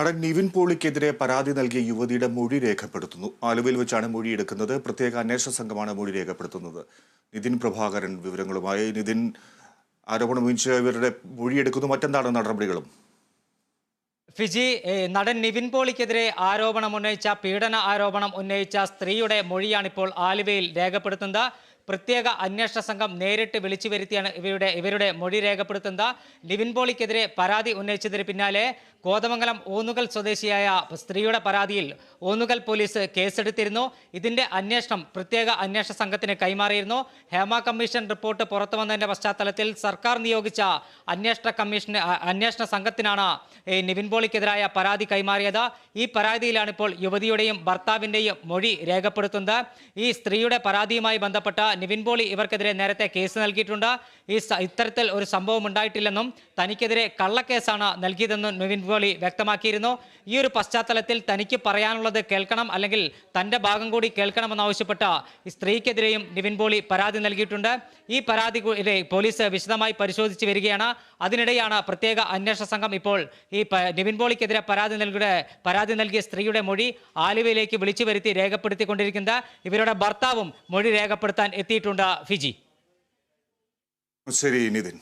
നടൻ നിവിൻ പോളിക്കെതിരെ പരാതി നൽകിയ യുവതിയുടെ മൊഴി രേഖപ്പെടുത്തുന്നു. ആലുവയിൽ വെച്ചാണ് മൊഴിയെടുക്കുന്നത്. പ്രത്യേക അന്വേഷണ സംഘമാണ് മൊഴി രേഖപ്പെടുത്തുന്നത്. നിതിൻ പ്രഭാകരൻ വിവരങ്ങളുമായി. നിതിൻ ആരോപണം ഉന്നയിച്ച ഇവരുടെ മൊഴിയെടുക്കുന്നു. മറ്റെന്താണ് നടപടികളും? ഫിജി നടൻ നിവിൻ പോളിക്കെതിരെ ആരോപണം ഉന്നയിച്ച പീഡന ആരോപണം ഉന്നയിച്ച സ്ത്രീയുടെ മൊഴിയാണിപ്പോൾ ആലുവയിൽ രേഖപ്പെടുത്തുന്നത്. പ്രത്യേക അന്വേഷണ സംഘം നേരിട്ട് വിളിച്ചു വരുത്തിയാണ് ഇവരുടെ ഇവരുടെ മൊഴി രേഖപ്പെടുത്തുന്നത്. ലിവിൻ പോളിക്കെതിരെ പരാതി ഉന്നയിച്ചതിന് പിന്നാലെ കോതമംഗലം ഊന്നുകൽ സ്വദേശിയായ സ്ത്രീയുടെ പരാതിയിൽ ഊന്നുകൽ പോലീസ് കേസെടുത്തിരുന്നു. ഇതിന്റെ അന്വേഷണം പ്രത്യേക അന്വേഷണ സംഘത്തിന് കൈമാറിയിരുന്നു. ഹേമ കമ്മീഷൻ റിപ്പോർട്ട് പുറത്തു വന്നതിന്റെ പശ്ചാത്തലത്തിൽ സർക്കാർ നിയോഗിച്ച അന്വേഷണ കമ്മീഷൻ അ- അന്വേഷണ സംഘത്തിനാണ് ഈ നിവിൻ പോളിക്കെതിരായ പരാതി കൈമാറിയത്. ഈ പരാതിയിലാണ് ഇപ്പോൾ യുവതിയുടെയും ഭർത്താവിന്റെയും മൊഴി രേഖപ്പെടുത്തുന്നത്. ഈ സ്ത്രീയുടെ പരാതിയുമായി ബന്ധപ്പെട്ട നിവിൻ പോളി ഇവർക്കെതിരെ നേരത്തെ കേസ് നൽകിയിട്ടുണ്ട്. ഈ ഇത്തരത്തിൽ ഒരു സംഭവം ഉണ്ടായിട്ടില്ലെന്നും തനിക്കെതിരെ കള്ളക്കേസാണ് നൽകിയതെന്നും നിവിൻ പോളി വ്യക്തമാക്കിയിരുന്നു. ഈ ഒരു പശ്ചാത്തലത്തിൽ തനിക്ക് പറയാനുള്ളത് കേൾക്കണം അല്ലെങ്കിൽ തന്റെ ഭാഗം കൂടി കേൾക്കണമെന്നാവശ്യപ്പെട്ട സ്ത്രീക്കെതിരെയും നിവിൻ പോളി പരാതി നൽകിയിട്ടുണ്ട്. ഈ പരാതി പോലീസ് വിശദമായി പരിശോധിച്ച് വരികയാണ്. അതിനിടെയാണ് പ്രത്യേക അന്വേഷണ സംഘം ഇപ്പോൾ ഈ നിവിൻ പോളിക്കെതിരെ പരാതി നൽകിയ പരാതി നൽകിയ സ്ത്രീയുടെ മൊഴി ആലുവയിലേക്ക് വിളിച്ചു വരുത്തി രേഖപ്പെടുത്തിക്കൊണ്ടിരിക്കുന്നത്. ഇവരുടെ ഭർത്താവും മൊഴി രേഖപ്പെടുത്താൻ എത്തിയിട്ടുണ്ട് ഫിജി. ശരി നിതിൻ.